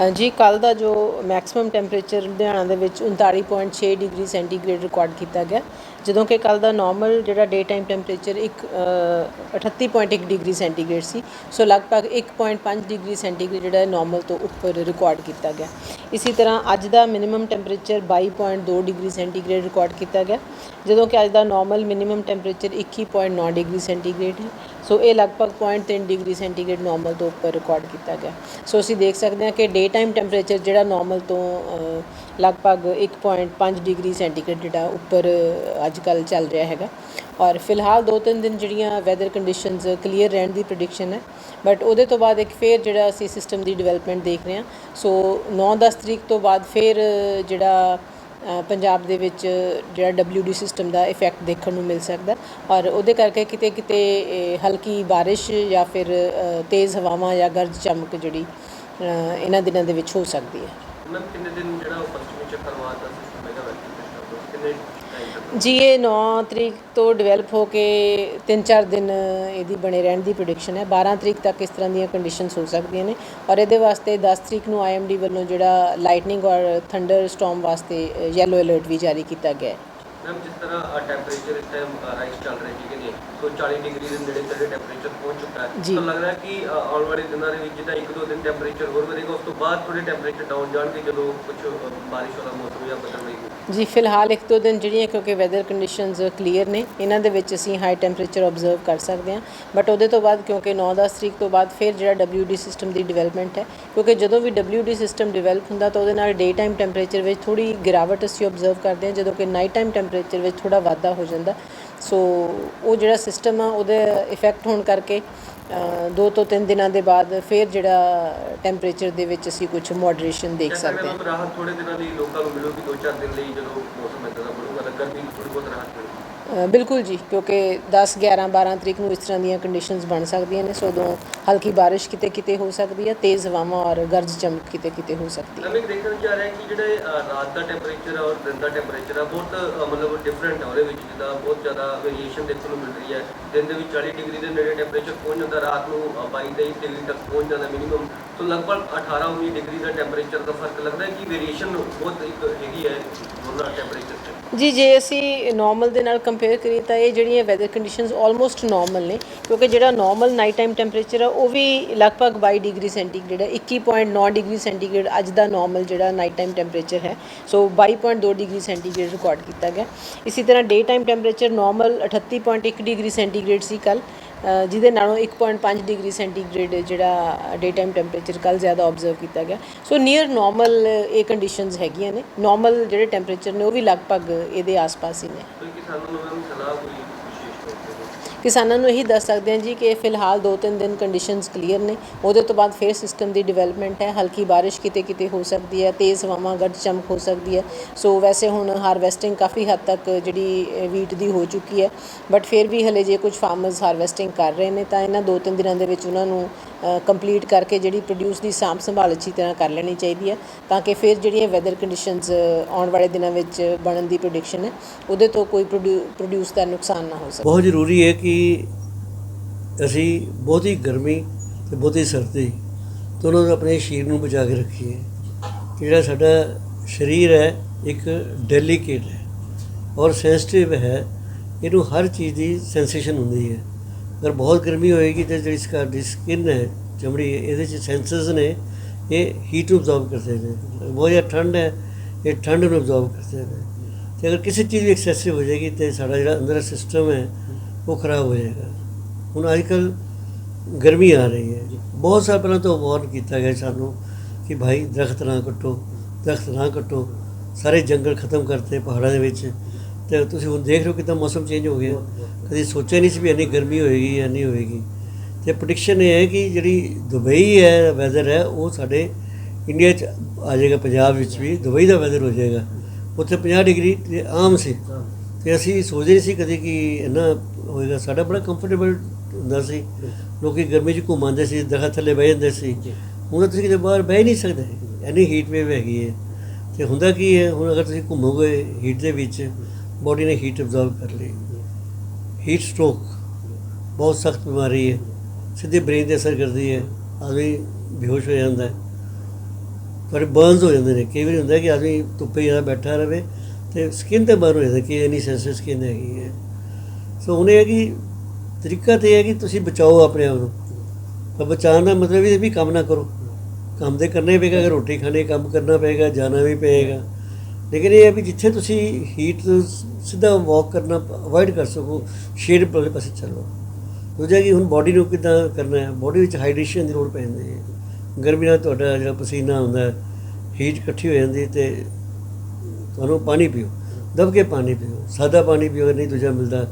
ਅ, ਜੀ ਕੱਲ ਦਾ ਜੋ ਮੈਕਸਿਮਮ ਟੈਂਪਰੇਚਰ ਲੁਧਿਆਣਾ ਦੇ ਵਿੱਚ 39.6 ਡਿਗਰੀ ਸੈਂਟੀਗ੍ਰੇਡ ਰਿਕਾਰਡ ਕੀਤਾ ਗਿਆ ਜਦੋਂ ਕਿ ਕੱਲ ਦਾ ਨਾਰਮਲ ਜਿਹੜਾ ਡੇ ਟਾਈਮ ਟੈਂਪਰੇਚਰ ਇੱਕ ਅ, 38.1 ਡਿਗਰੀ ਸੈਂਟੀਗ੍ਰੇਡ ਸੀ ਸੋ ਲਗਭਗ 1.5 ਡਿਗਰੀ ਸੈਂਟੀਗ੍ਰੇਡ ਜਿਹੜਾ ਨਾਰਮਲ ਤੋਂ ਉੱਪਰ ਰਿਕਾਰਡ ਕੀਤਾ ਗਿਆ। ਇਸੇ ਤਰ੍ਹਾਂ ਅੱਜ ਦਾ minimum temperature 22.2 degree centigrade record ਕੀਤਾ ਗਿਆ ਜਦੋਂ ਕਿ ਅੱਜ ਦਾ normal minimum temperature 21.9 degree centigrade ਹੈ। ਸੋ ਇਹ ਲਗਭਗ 0.3 ਡਿਗਰੀ ਸੈਂਟੀਗ੍ਰੇਡ ਨਾਰਮਲ ਤੋਂ ਉੱਪਰ ਰਿਕਾਰਡ ਕੀਤਾ ਗਿਆ। ਸੋ ਅਸੀਂ ਦੇਖ ਸਕਦੇ ਹਾਂ ਕਿ ਡੇ ਟਾਈਮ ਟੈਂਪਰੇਚਰ ਜਿਹੜਾ ਨਾਰਮਲ ਤੋਂ ਅ, ਲਗਭਗ 1.5 ਡਿਗਰੀ ਸੈਂਟੀਗ੍ਰੇਡ ਜਿਹੜਾ ਉੱਪਰ ਅੱਜ ਕੱਲ ਚੱਲ ਰਿਹਾ ਹੈਗਾ। ਔਰ ਫਿਲਹਾਲ ਦੋ ਤਿੰਨ ਦਿਨ ਜਿਹੜੀਆਂ ਵੈਦਰ ਕੰਡੀਸ਼ਨਸ ਕਲੀਅਰ ਰਹਿਣ ਦੀ ਪ੍ਰੈਡਿਕਸ਼ਨ ਹੈ ਬਟ ਉਹਦੇ ਤੋਂ ਬਾਅਦ ਇੱਕ ਫੇਰ ਜਿਹੜਾ ਅਸੀਂ ਸਿਸਟਮ ਦੀ ਡਿਵੈਲਪਮੈਂਟ ਦੇਖ ਰਹੇ ਹਾਂ। ਸੋ 9-10 ਤਰੀਕ ਤੋਂ ਬਾਅਦ ਫੇਰ ਜਿਹੜਾ ਪੰਜਾਬ ਦੇ ਵਿੱਚ ਜਿਹੜਾ WD ਸਿਸਟਮ ਦਾ ਇਫੈਕਟ ਦੇਖਣ ਨੂੰ ਮਿਲ ਸਕਦਾ ਔਰ ਉਹਦੇ ਕਰਕੇ ਕਿਤੇ ਕਿਤੇ ਹਲਕੀ ਬਾਰਿਸ਼ ਜਾਂ ਫਿਰ ਤੇਜ਼ ਹਵਾਵਾਂ ਜਾਂ ਗਰਜ ਚਮਕ ਜਿਹੜੀ ਇਹਨਾਂ ਦਿਨਾਂ ਦੇ ਵਿੱਚ ਹੋ ਸਕਦੀ ਹੈ। ਮੈਮ, ਕਿੰਨੇ ਦਿਨ ਜਿਹੜਾ ਉਹ ਪੱਛਮੀ ਚੱਕਰਵਾਤ ਦਾ ਸਿਸਟਮ ਹੈਗਾ ਵੈਸੇ ਕਿੰਨੇ ਜੀ, ਇਹ 9 ਤਰੀਕ ਤੋਂ ਡਿਵੈਲਪ ਹੋ ਕੇ 3-4 ਦਿਨ ਇਹਦੀ ਬਣੇ ਰਹਿਣ ਦੀ ਪ੍ਰੈਡਿਕਸ਼ਨ ਹੈ। 12 ਤਰੀਕ ਤੱਕ ਇਸ ਤਰ੍ਹਾਂ ਦੀਆਂ ਕੰਡੀਸ਼ਨਸ ਹੋ ਸਕਦੀਆਂ ਨੇ ਔਰ ਇਹਦੇ ਵਾਸਤੇ 10 ਤਰੀਕ ਨੂੰ ਆਈਐਮਡੀ ਵੱਲੋਂ ਜਿਹੜਾ ਲਾਈਟਨਿੰਗ ਔਰ ਥੰਡਰ ਸਟਾਰਮ ਵਾਸਤੇ ਯੈਲੋ ਅਲਰਟ ਵੀ ਜਾਰੀ ਕੀਤਾ ਗਿਆ ਹੈ। ਮੈਮ ਜਿਸ ਤਰ੍ਹਾਂ ਟੈਂਪਰੇਚਰ ਇਸ ਟਾਈਮ ਰਾਈਜ਼ ਚੱਲ ਰਿਹਾ ਹੈ ਜੀ ਸੋ 40 ਡਿਗਰੀ ਦੇ ਨੇੜੇ ਤੇੜੇ ਟੈਂਪਰੇਚਰ ਪਹੁੰਚ ਚੁੱਕਾ ਹੈ। ਜੀ। ਤਾਂ ਲੱਗਦਾ ਹੈ ਕਿ ਅ, ਆਉਣ ਵਾਲੇ ਦਿਨਾਂ ਦੇ ਵਿੱਚ ਜਿੱਦਾਂ ਇੱਕ ਦੋ ਦਿਨ ਟੈਂਪਰੇਚਰ ਹੋਰ ਵਧੇਗਾ ਉਸ ਤੋਂ ਬਾਅਦ ਥੋੜੇ ਟੈਂਪਰੇਚਰ ਡਾਊਨ ਜਾਣਗੇ ਜਦੋਂ ਕੁਝ ਬਾਰਿਸ਼ ਵਾਲਾ ਮੌਸਮ ਜਾਂ ਬਦਲ ਰਹੀ ਜੀ ਫਿਲਹਾਲ ਇੱਕ ਦੋ ਦਿਨ ਜਿਹੜੀਆਂ ਕਿਉਂਕਿ ਵੈਦਰ ਕੰਡੀਸ਼ਨਸ ਕਲੀਅਰ ਨੇ ਇਹਨਾਂ ਦੇ ਵਿੱਚ ਅਸੀਂ ਹਾਈ ਟੈਂਪਰੇਚਰ ਆਬਜ਼ਰਵ ਕਰ ਸਕਦੇ ਹਾਂ। ਬਟ ਉਹਦੇ ਤੋਂ ਬਾਅਦ ਕਿਉਂਕਿ 9-10 ਤਰੀਕ ਤੋਂ ਬਾਅਦ ਫਿਰ ਜਿਹੜਾ WD ਸਿਸਟਮ ਦੀ ਡਿਵੈਲਪਮੈਂਟ ਹੈ ਕਿਉਂਕਿ ਜਦੋਂ ਵੀ WD ਸਿਸਟਮ ਡਿਵੈਲਪ ਹੁੰਦਾ ਤਾਂ ਉਹਦੇ ਨਾਲ ਡੇ ਟਾਈਮ ਟੈਂਪਰੇਚਰ ਵਿੱਚ ਥੋੜੀ ਗਿਰਾਵਟ ਅਸੀਂ ਆਬਜ਼ਰਵ ਕਰਦੇ ਹਾਂ ਜਦੋਂ ਕਿ ਨਾਈਟ ਟਾਈਮ ਟੈਂਪਰੇਚਰ ਵਿੱਚ ਥੋੜਾ ਵਾਧਾ ਹੋ ਜਾਂਦਾ। ਸੋ ਉਹ ਜਿਹੜਾ ਸਿਸਟਮ ਆ ਉਹਦੇ ਇਫੈਕਟ ਹੋਣ ਕਰਕੇ ਦੋ ਤੋਂ ਤਿੰਨ ਦਿਨਾਂ ਦੇ ਬਾਅਦ ਫਿਰ ਜਿਹੜਾ ਟੈਂਪਰੇਚਰ ਦੇ ਵਿੱਚ ਅਸੀਂ ਕੁਝ ਮੋਡਰੇਸ਼ਨ ਦੇਖ ਸਕਦੇ ਹਾਂ। ਰਾਹਤ ਥੋੜੇ ਦਿਨਾਂ ਲਈ ਲੋਕਾਂ ਨੂੰ ਮਿਲੂਗੀ ਦੋ ਚਾਰ ਦਿਨ ਲਈ ਜਦੋਂ ਮੌਸਮ ਇਦਾਂ ਦਾ ਬਣੂਗਾ ਤਾਂ ਗਰਮੀ ਥੋੜੀ ਬਹੁਤ ਰਾਹਤ ਮਿਲੂਗੀ। ਬਿਲਕੁਲ ਜੀ ਕਿਉਂਕਿ 10 11 12 ਤਰੀਕ ਨੂੰ ਇਸ ਤਰ੍ਹਾਂ ਦੀਆਂ ਕੰਡੀਸ਼ਨਸ ਬਣ ਸਕਦੀਆਂ ਨੇ ਸੋ ਉਦੋਂ ਹਲਕੀ ਬਾਰਿਸ਼ ਕਿਤੇ ਕਿਤੇ ਹੋ ਸਕਦੀ ਹੈ ਤੇਜ਼ ਹਵਾਵਾਂ ਔਰ ਗਰਜ ਚਮਕ ਕਿਤੇ ਕਿਤੇ ਹੋ ਸਕਦੀ ਹੈ। ਮੈਂ ਦੇਖਣ ਜਾ ਰਿਹਾ ਕਿ ਜਿਹੜੇ ਰਾਤ ਦਾ ਟੈਂਪਰੇਚਰ ਔਰ ਦਿਨ ਦਾ ਟੈਂਪਰੇਚਰ ਆ ਬਹੁਤ ਮਤਲਬ ਡਿਫਰੈਂਟ ਹੈ ਉਹਦੇ ਵਿੱਚ ਜਿੱਦਾਂ ਬਹੁਤ ਜ਼ਿਆਦਾ ਵੇਰੀਏਸ਼ਨ ਦੇਖਣ ਨੂੰ ਮਿਲ ਰਹੀ ਹੈ। ਦਿਨ ਦੇ ਵਿੱਚ 40 ਡਿਗਰੀ ਦੇ ਨੇੜੇ ਟੈਂਪਰੇਚਰ ਪਹੁੰਚ ਜਾਂਦਾ ਰਾਤ ਨੂੰ 22 23 ਡਿਗਰੀ ਤੱਕ ਪਹੁੰਚ ਜਾਂਦਾ ਮਿਨੀਮਮ ਤੋਂ ਲਗਭਗ 18 19 ਡਿਗਰੀ ਦਾ ਟੈਂਪਰੇਚਰ ਦਾ ਫ਼ਰਕ ਲੱਗਦਾ ਹੈ ਕਿ ਵੇਰੀਏਸ਼ਨ ਬਹੁਤ ਇੱਕ ਹੈਗੀ ਹੈ ਦੋਨਾਂ ਟੈਂਪਰੇਚਰ 'ਚ ਜੀ ਜੇ ਅਸੀਂ ਨਾਰਮਲ ਦੇ ਨਾਲ ਕੰਪੇਅਰ ਕਰੀਏ ਤਾਂ ਇਹ ਜਿਹੜੀਆਂ ਵੈਦਰ ਕੰਡੀਸ਼ਨਸ ਆਲਮੋਸਟ ਨਾਰਮਲ ਨੇ, ਕਿਉਂਕਿ ਜਿਹੜਾ ਨਾਰਮਲ ਨਾਈਟ ਟਾਈਮ ਟੈਂਪਰੇਚਰ ਆ, ਉਹ ਵੀ ਲਗਭਗ 22 ਡਿਗਰੀ ਸੈਂਟੀਗ੍ਰੇਡ ਹੈ 21.9 ਡਿਗਰੀ ਸੈਂਟੀਗ੍ਰੇਡ ਅੱਜ ਦਾ ਨਾਰਮਲ ਜਿਹੜਾ ਨਾਈਟ ਟਾਈਮ ਟੈਂਪਰੇਚਰ ਹੈ ਸੋ 22.2 ਡਿਗਰੀ ਸੈਂਟੀਗ੍ਰੇਡ ਰਿਕਾਰਡ ਕੀਤਾ ਗਿਆ। ਇਸੇ ਤਰ੍ਹਾਂ day time temperature normal 38.1 degree centigrade ਸੀ ਕੱਲ ਜਿਹਦੇ ਨਾਲੋਂ 1.5 ਡਿਗਰੀ ਸੈਂਟੀਗ੍ਰੇਡ ਜਿਹੜਾ ਡੇ ਟਾਈਮ ਟੈਂਪਰੇਚਰ ਕੱਲ ਜ਼ਿਆਦਾ ਆਬਜ਼ਰਵ ਕੀਤਾ ਗਿਆ। ਸੋ ਨੀਅਰ ਨਾਰਮਲ ਇਹ ਕੰਡੀਸ਼ਨਸ ਹੈਗੀਆਂ ਨੇ ਨਾਰਮਲ ਜਿਹੜੇ ਟੈਂਪਰੇਚਰ ਨੇ, ਉਹ ਵੀ ਲਗਭਗ ਇਹਦੇ ਆਸ-ਪਾਸ ਹੀ ਨੇ। ਕਿਸਾਨਾਂ ਨੂੰ ਮੈਮ ਸਲਾਹ ਕੋਈ ਵਿਸ਼ੇਸ਼ ਤੌਰ ਤੇ ਕਿਸਾਨਾਂ ਨੂੰ ਇਹੀ ਦੱਸ ਸਕਦੇ ਹਾਂ ਜੀ ਕਿ ਫਿਲਹਾਲ 2-3 ਦਿਨ ਕੰਡੀਸ਼ਨਸ ਕਲੀਅਰ ਨੇ। ਉਹਦੇ ਤੋਂ ਬਾਅਦ ਫਿਰ ਸਿਸਟਮ ਦੀ ਡਿਵੈਲਪਮੈਂਟ ਹੈ। ਹਲਕੀ ਬਾਰਿਸ਼ ਕਿਤੇ ਕਿਤੇ ਹੋ ਸਕਦੀ ਹੈ। ਤੇਜ਼ ਹਵਾਵਾਂ ਗਰਜ ਚਮਕ ਹੋ ਸਕਦੀ ਹੈ। ਸੋ ਵੈਸੇ ਹੁਣ ਹਾਰਵੈਸਟਿੰਗ ਕਾਫੀ ਹੱਦ ਤੱਕ ਜਿਹੜੀ ਵੀਟ ਦੀ ਹੋ ਚੁੱਕੀ ਹੈ। ਬਟ ਫਿਰ ਵੀ ਹਲੇ ਜੇ ਕੁਝ ਫਾਰਮਰਸ ਹਾਰਵੈਸਟਿੰਗ ਕਰ ਰਹੇ ਨੇ, ਤਾਂ ਇਹਨਾਂ 2-3 ਦਿਨਾਂ ਦੇ ਵਿੱਚ ਉਹਨਾਂ ਨੂੰ ਕੰਪਲੀਟ ਕਰਕੇ ਜਿਹੜੀ ਪ੍ਰੋਡਿਊਸ ਦੀ ਸਾਂਭ ਸੰਭਾਲ ਅੱਛੀ ਤਰ੍ਹਾਂ ਕਰ ਲੈਣੀ ਚਾਹੀਦੀ ਹੈ ਤਾਂ ਕਿ ਫਿਰ ਜਿਹੜੀਆਂ ਵੈਦਰ ਕੰਡੀਸ਼ਨਸ ਆਉਣ ਵਾਲੇ ਦਿਨਾਂ ਵਿੱਚ ਬਣਨ ਦੀ ਪ੍ਰੈਡਿਕਸ਼ਨ ਹੈ, ਉਹਦੇ ਤੋਂ ਕੋਈ ਪ੍ਰੋਡਿਊਸ ਦਾ ਨੁਕਸਾਨ ਨਾ ਹੋ ਸਕੇ। ਬਹੁਤ ਜ਼ਰੂਰੀ ਹੈ ਕਿ ਅਸੀਂ ਬਹੁਤੀ ਗਰਮੀ ਤੇ ਬਹੁਤੀ ਸਰਦੀ ਦੋਨੋਂ ਤੋਂ ਆਪਣੇ ਸਰੀਰ ਨੂੰ ਬਚਾ ਕੇ ਰੱਖੀਏ ਜਿਹੜਾ ਸਾਡਾ ਸਰੀਰ ਹੈ, ਇੱਕ ਡੈਲੀਕੇਟ ਹੈ ਔਰ ਸੈਂਸਿਟਿਵ ਹੈ, ਇਹਨੂੰ ਹਰ ਚੀਜ਼ ਦੀ ਸੈਂਸੇਸ਼ਨ ਹੁੰਦੀ ਹੈ। ਅਗਰ ਬਹੁਤ ਗਰਮੀ ਹੋਏਗੀ ਤਾਂ ਜਿਹੜੀ ਸਾਡੀ ਸਕਿਨ ਹੈ ਚਮੜੀ ਇਹਦੇ ਚ ਸੈਂਸਰਸ ਨੇ ਇਹ ਹੀਟ ਅਬਜ਼ੌਰਬ ਕਰਦੇ ਨੇ। ਬਹੁਤ ਜ਼ਿਆਦਾ ਠੰਡ ਹੈ ਇਹ ਠੰਡ ਨੂੰ ਅਬਜ਼ੌਰਬ ਕਰਦੇ ਨੇ। ਤੇ ਅਗਰ ਕਿਸੇ ਚੀਜ਼ ਦੀ ਐਕਸੈਸਿਵ ਹੋ ਜਾਏਗੀ ਤੇ ਸਾਡਾ ਜਿਹੜਾ ਅੰਦਰ ਸਿਸਟਮ ਹੈ ਉਹ ਖਰਾਬ ਹੋ ਜਾਏਗਾ। ਹੁਣ ਅੱਜ ਕੱਲ ਗਰਮੀ ਆ ਰਹੀ ਹੈ। ਬਹੁਤ ਸਾਲ ਪਹਿਲਾਂ ਤੋਂ ਵਾਰਨ ਕੀਤਾ ਗਿਆ ਸਾਨੂੰ ਕਿ ਭਾਈ ਦਰਖਤ ਨਾ ਕੱਟੋ ਦਰਖਤ ਨਾ ਕੱਟੋ। ਸਾਰੇ ਜੰਗਲ ਖਤਮ ਕਰਤੇ ਪਹਾੜਾਂ ਦੇ ਵਿੱਚ। ਤੇ ਤੁਸੀਂ ਹੁਣ ਦੇਖ ਰਹੇ ਹੋ ਕਿਦਾਂ ਮੌਸਮ ਚੇਂਜ ਹੋ ਗਿਆ। ਕਦੀ ਸੋਚਿਆ ਨਹੀਂ ਸੀ ਵੀ ਇੰਨੀ ਗਰਮੀ ਹੋਏਗੀ ਜਾਂ ਨਹੀਂ ਹੋਏਗੀ। ਤੇ ਪ੍ਰੈਡਿਕਸ਼ਨ ਇਹ ਹੈ ਕਿ ਜਿਹੜੀ ਦੁਬਈ ਹੈ ਵੈਦਰ ਹੈ, ਉਹ ਸਾਡੇ ਇੰਡੀਆ 'ਚ ਆ ਜਾਏਗਾ, ਪੰਜਾਬ ਵਿੱਚ ਵੀ। ਦੁਬਈ ਦਾ ਵੈਦਰ ਹੋ ਜਾਏਗਾ। ਉੱਥੇ 50 ਡਿਗਰੀ ਤੇ ਆਮ ਸੀ। ਤੇ ਅਸੀਂ ਸੋਚਦੇ ਨਹੀਂ ਸੀ ਕਦੇ ਕਿ ਇੰਨਾ ਹੋਏਗਾ। ਸਾਡਾ ਬੜਾ ਕੰਫਰਟੇਬਲ ਹੁੰਦਾ ਸੀ। ਲੋਕੀ ਗਰਮੀ 'ਚ ਘੁੰਮਾਉਂਦੇ ਸੀ, ਦਰਖਤ ਥੱਲੇ ਬਹਿ ਜਾਂਦੇ ਸੀ। ਹੁਣ ਤੁਸੀਂ ਕਿਤੇ ਬਾਹਰ ਬਹਿ ਹੀ ਨਹੀਂ ਸਕਦੇ। ਐਨੀ ਹੀਟ ਵੇਵ ਹੈਗੀ ਹੈ। ਤੇ ਹੁੰਦਾ ਕੀ ਹੈ, ਹੁਣ ਅਗਰ ਤੁਸੀਂ ਘੁੰਮੋਗੇ ਹੀਟ ਦੇ ਵਿੱਚ ਬੋਡੀ ਨੇ ਹੀਟ ਅਬਜ਼ਰਵ ਕਰ ਲਈ। ਹੀਟ ਸਟ੍ਰੋਕ ਬਹੁਤ ਸਖਤ ਬਿਮਾਰੀ ਹੈ। ਸਿੱਧੇ ਬ੍ਰੇਨ ਤੇ ਅਸਰ ਕਰਦੀ ਹੈ। ਆਦਮੀ ਬੇਹੋਸ਼ ਹੋ ਜਾਂਦਾ ਹੈ। ਪਰ ਬਰਨਸ ਹੋ ਜਾਂਦੇ ਨੇ। ਕਈ ਵਾਰੀ ਹੁੰਦਾ ਕਿ ਆਦਮੀ ਧੁੱਪੇ ਜ਼ਿਆਦਾ ਬੈਠਾ ਰਹੇ ਤੇ ਸਕਿਨ ਤੇ ਬਰਨ ਹੋ ਜਾਂਦਾ ਕਿ ਇੰਨੀ ਸੈਂਸਿਟਿਵ ਸਕਿਨ ਹੈਗੀ ਹੈ। ਸੋ ਉਹਨੇ ਹੈ ਕਿ ਤਰੀਕਾ ਤੇ ਇਹ ਹੈ ਕਿ ਤੁਸੀਂ ਬਚਾਓ ਆਪਣੇ ਆਪ ਨੂੰ। ਪਰ ਬਚਾਉਣ ਦਾ ਮਤਲਬ ਇਹ ਵੀ ਕੰਮ ਨਾ ਕਰੋ। ਕੰਮ ਦੇ ਕਰਨਾ ਹੀ ਪਏਗਾ। ਅਗਰ ਰੋਟੀ ਖਾਣੇ ਕੰਮ ਕਰਨਾ ਪਏਗਾ, ਜਾਣਾ ਵੀ ਪਏਗਾ। ਲੇਕਿਨ ਇਹ ਹੈ ਵੀ ਜਿੱਥੇ ਤੁਸੀਂ ਹੀਟ ਸਿੱਧਾ ਵਾਕ ਕਰਨਾ ਅਵੋਇਡ ਕਰ ਸਕੋ ਸ਼ੇਡ ਵਾਲੇ ਪਾਸੇ ਚੱਲੋ। ਦੂਜਾ ਕਿ ਹੁਣ ਬਾਡੀ ਨੂੰ ਕਿੱਦਾਂ ਕਰਨਾ ਹੈ? ਬਾਡੀ ਵਿੱਚ ਹਾਈਡਰੇਸ਼ਨ ਦੀ ਲੋੜ ਪੈਂਦੀ ਹੈ। ਗਰਮੀ ਨਾਲ ਤੁਹਾਡਾ ਜਿਹੜਾ ਪਸੀਨਾ ਆਉਂਦਾ ਹੈ ਹੀਟ ਇਕੱਠੀ ਹੋ ਜਾਂਦੀ ਤੇ ਤੁਹਾਨੂੰ ਪਾਣੀ ਪੀਓ। ਦਬ ਕੇ ਪਾਣੀ ਪੀਓ। ਸਾਦਾ ਪਾਣੀ ਪੀਓ, ਅਗਰ ਨਹੀਂ ਦੂਜਾ ਮਿਲਦਾ,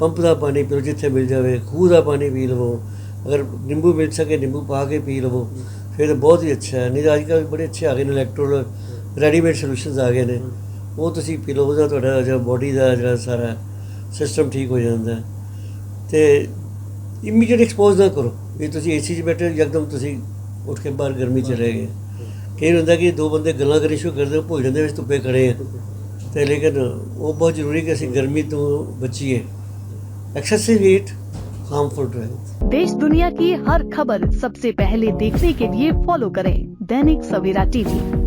ਪੰਪ ਦਾ ਪਾਣੀ ਪੀਓ ਜਿੱਥੇ ਮਿਲ ਜਾਵੇ। ਖੂਹ ਦਾ ਪਾਣੀ ਪੀ ਲਵੋ। ਅਗਰ ਨਿੰਬੂ ਮਿਲ ਸਕੇ, ਨਿੰਬੂ ਪਾ ਕੇ ਪੀ ਲਵੋ। ਫਿਰ ਬਹੁਤ ਹੀ ਅੱਛਾ ਹੈ। ਨਹੀਂ ਤਾਂ ਅੱਜ ਕੱਲ੍ਹ ਬੜੇ ਅੱਛੇ ਆ ਗਏ ਨੇ ਇਲੈਕਟ੍ਰੋਲ ਰੈਡੀਮੇਡ ਸੋਲੂਸ਼ਨਸ ਆ ਗਏ ਨੇ ਉਹ ਤੁਸੀਂ ਪੀ ਲਓ ਉਹਦਾ ਤੁਹਾਡਾ ਜਿਹੜਾ ਬੋਡੀ ਦਾ ਜਿਹੜਾ ਸਾਰਾ ਸਿਸਟਮ ਠੀਕ ਹੋ ਜਾਂਦਾ ਹੈ ਤੇ ਇਮੀਡੀਏਟ ਐਕਸਪੋਜ਼ ਨਾ ਕਰੋ ਵੀ ਤੁਸੀਂ ਏਸੀ 'ਚ ਬੈਠੇ ਹੋ, ਯਕਦਮ ਤੁਸੀਂ ਉੱਠ ਕੇ ਬਾਹਰ ਗਰਮੀ 'ਚ ਰਹਿ ਗਏ ਕਈ ਹੁੰਦਾ ਕਿ ਦੋ ਬੰਦੇ ਗੱਲਾਂ ਕਰੀ ਸ਼ੁਰੂ ਕਰਦੇ ਹੋ, ਭੁੱਲ ਜਾਂਦੇ ਵਿੱਚ ਧੁੱਪੇ ਖੜੇ ਆ ਤੇ ਲੇਕਿਨ ਉਹ ਬਹੁਤ ਜ਼ਰੂਰੀ ਕਿ ਅਸੀਂ ਗਰਮੀ ਤੋਂ ਬਚੀਏ excessive heat harmful to health देश दुनिया की हर खबर सबसे पहले देखने के लिए फॉलो करें दैनिक सवेरा टीवी